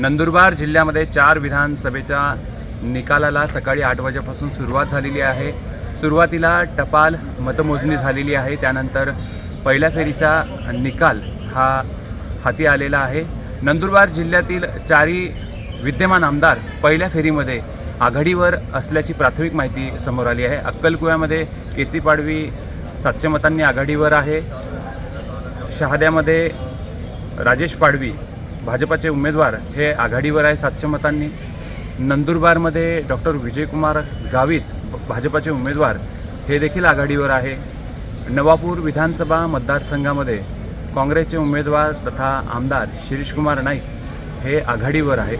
नंदुरबार जिल्ह्यामध्ये चार विधानसभेच्या निकालाला सकाळी आठ वाजेपासून सुरुवात झालेली आहे. सुरुवातीला टपाल मतमोजणी झालेली आहे. त्यानंतर पहिल्या फेरीचा निकाल हा हाती आलेला आहे. नंदुरबार जिल्ह्यातील चारही विद्यमान आमदार पहिल्या फेरीमध्ये आघाडीवर असल्याची प्राथमिक माहिती समोर आली आहे. अक्कलकुव्यामध्ये के सी पाडवी सातशे मतांनी आघाडीवर आहे. शहाद्यामध्ये राजेश पाडवी भाजपाचे उमेदवार हे आघाडीवर आहे सातशे मतांनी. नंदुरबारमध्ये डॉक्टर विजयकुमार गावित भाजपाचे उमेदवार हे देखील आघाडीवर आहे. नवापूर विधानसभा मतदारसंघामध्ये काँग्रेसचे उमेदवार तथा आमदार शिरीषकुमार नाईक हे आघाडीवर आहे.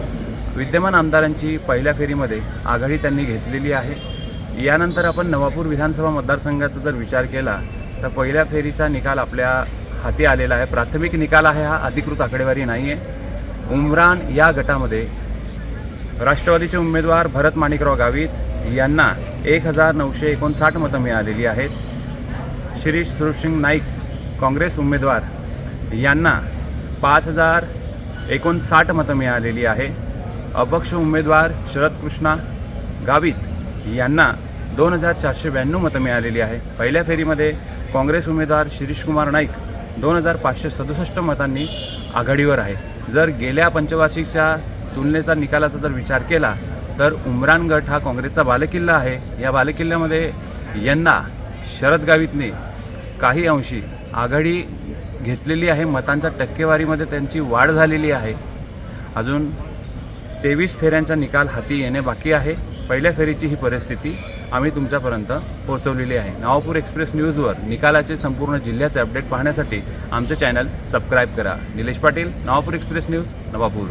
विद्यमान आमदारांची पहिल्या फेरीमध्ये आघाडी त्यांनी घेतलेली आहे. यानंतर आपण नवापूर विधानसभा मतदारसंघाचा जर विचार केला तर पहिल्या फेरीचा निकाल आपल्या हाती आलेला आहे. प्राथमिक निकाल आहे हा. अधिकृत आकडेवारी नाही आहे उमरान या गटामध्ये राष्ट्रवादीचे उमेदवार भरत माणिकराव गावित यांना एक हजार नऊशे एकोणसाठ मतं मिळालेली आहेत. शिरीष सुरसिंग नाईक काँग्रेस उमेदवार यांना पाच हजार एकोणसाठ मतं मिळालेली आहे. अपक्ष उमेदवार शरद कृष्णा गावित यांना दोन हजार चारशे ब्याण्णव मतं मिळालेली आहे पहिल्या फेरीमध्ये काँग्रेस उमेदवार शिरीषकुमार नाईक दोन हजार पाचशे सदुसष्ट मतांनी आघाडीवर आहे. जर गेल्या पंचवार्षिकच्या तुलनेचा निकालाचा जर विचार केला तर उमरान गट हा काँग्रेसचा बालेकिल्ला आहे. या बालेकिल्ल्यामध्ये यंदा शरद गावितने काही अंशी आघाडी घेतलेली आहे. मतांच्या टक्केवारीमध्ये त्यांची वाढ झालेली आहे. अजून तेवीस फेऱ्यांचा निकाल हाती येणे बाकी आहे. पहिल्या फेरीची ही परिस्थिती आम्ही तुमच्यापर्यंत पोहोचवलेली आहे. नवापूर एक्सप्रेस न्यूजवर निकालाचे संपूर्ण जिल्ह्याचे अपडेट पाहण्यासाठी आमचे चॅनल सबस्क्राईब करा. Nilesh Patil Navapur express news Navapur.